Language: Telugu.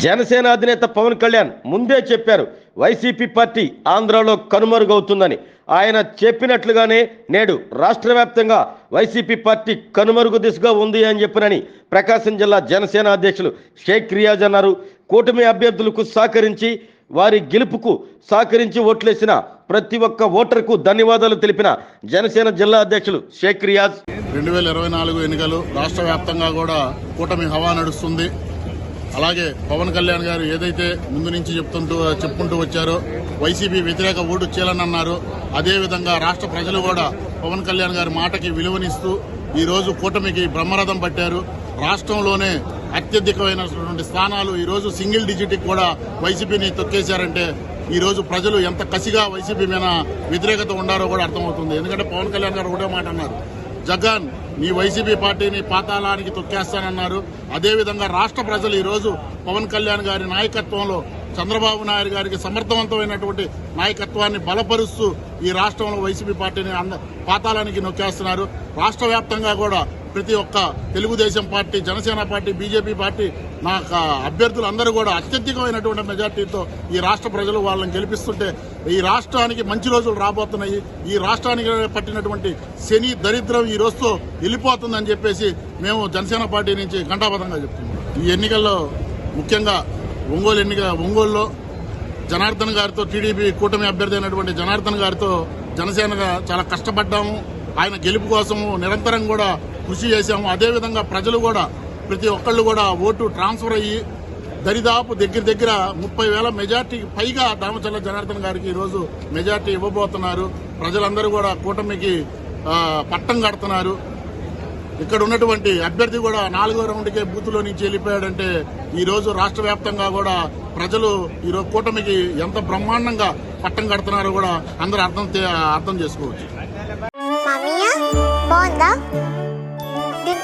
జనసేన అధినేత పవన్ కళ్యాణ్ ముందే చెప్పారు వైసీపీ పార్టీ ఆంధ్రాలో కనుమరుగవుతుందని. ఆయన చెప్పినట్లుగానే నేడు రాష్ట్ర వ్యాప్తంగా వైసీపీ పార్టీ కనుమరుగు దిశగా ఉంది అని చెప్పినని ప్రకాశం జిల్లా జనసేన అధ్యక్షులు షేక్ రియాజ్ అన్నారు. కూటమి అభ్యర్థులకు సహకరించి వారి గెలుపుకు సహకరించి ఓట్లేసిన ప్రతి ఒక్క ఓటర్కు ధన్యవాదాలు తెలిపిన జనసేన జిల్లా అధ్యక్షులు షేక్ రియాజ్. రెండు వేల ఇరవై నాలుగు ఎన్నికలు రాష్ట్ర వ్యాప్తంగా కూడా కూటమి హవా నడుస్తుంది. అలాగే పవన్ కళ్యాణ్ గారు ఏదైతే ముందు నుంచి చెప్తుంటూ చెప్పుకుంటూ వచ్చారో వైసీపీ వ్యతిరేక ఓటు చీలనన్నారు అదేవిధంగా రాష్ట్ర ప్రజలు కూడా పవన్ కళ్యాణ్ గారి మాటకి విలువనిస్తూ ఈ రోజు కూటమికి బ్రహ్మరథం పట్టారు. రాష్ట్రంలోనే అత్యధికమైనటువంటి స్థానాలు ఈ రోజు సింగిల్ డిజిట్ కూడా వైసీపీని తొక్కేశారంటే ఈరోజు ప్రజలు ఎంత కసిగా వైసీపీ మీద వ్యతిరేకత ఉండారో కూడా అర్థమవుతుంది. ఎందుకంటే పవన్ కళ్యాణ్ గారు ఒకటే మాట అన్నారు. జగన్ నీ వైసీపీ పార్టీని పాతాళానికి తొక్కేస్తానన్నారు. అదేవిధంగా రాష్ట్ర ప్రజలు ఈరోజు పవన్ కళ్యాణ్ గారి నాయకత్వంలో చంద్రబాబు నాయుడు గారికి సమర్థవంతమైనటువంటి నాయకత్వాన్ని బలపరుస్తూ ఈ రాష్ట్రంలో వైసీపీ పార్టీని అంద పాతాళానికి నొక్కేస్తున్నారు. రాష్ట్ర వ్యాప్తంగా కూడా ప్రతి ఒక్క Telugu Desam party Janasena party BJP party నా అభ్యర్థులు అందరూ కూడా అత్యధికమైనటువంటి మెజార్టీతో ఈ రాష్ట్ర ప్రజలు వాళ్ళని గెలిపిస్తుంటే ఈ రాష్ట్రానికి మంచి రోజులు రాబోతున్నాయి. ఈ రాష్ట్రానికి పట్టినటువంటి శని దరిద్రం ఈ రోజుతో వెళ్ళిపోతుందని చెప్పేసి మేము జనసేన పార్టీ నుంచి ఘంటాపథంగా చెప్తున్నాం. ఈ ఎన్నికల్లో ముఖ్యంగా ఒంగోలు ఎన్నిక ఒంగోలులో జనార్దన్ గారితో టీడీపీ కూటమి అభ్యర్థి అయినటువంటి జనార్దన్ గారితో జనసేనగా చాలా కష్టపడ్డాము. ఆయన గెలుపు కోసము నిరంతరం కూడా కృషి చేశాము. అదేవిధంగా ప్రజలు కూడా ప్రతి ఒక్కళ్ళు కూడా ఓటు ట్రాన్స్ఫర్ అయ్యి దరిదాపు దగ్గర దగ్గర ముప్పై వేల మెజార్టీకి పైగా దామచల్ల జనార్దన్ గారికి ఈరోజు మెజార్టీ ఇవ్వబోతున్నారు. ప్రజలందరూ కూడా కూటమికి పట్టం కడుతున్నారు. ఇక్కడ ఉన్నటువంటి అభ్యర్థి కూడా నాలుగో రౌండ్కే బూత్లో నుంచి వెళ్ళిపోయాడంటే ఈరోజు రాష్ట్ర వ్యాప్తంగా కూడా ప్రజలు ఈ రోజు కూటమికి ఎంత బ్రహ్మాండంగా పట్టం కడుతున్నారో కూడా అందరూ అర్థం అర్థం చేసుకోవచ్చు.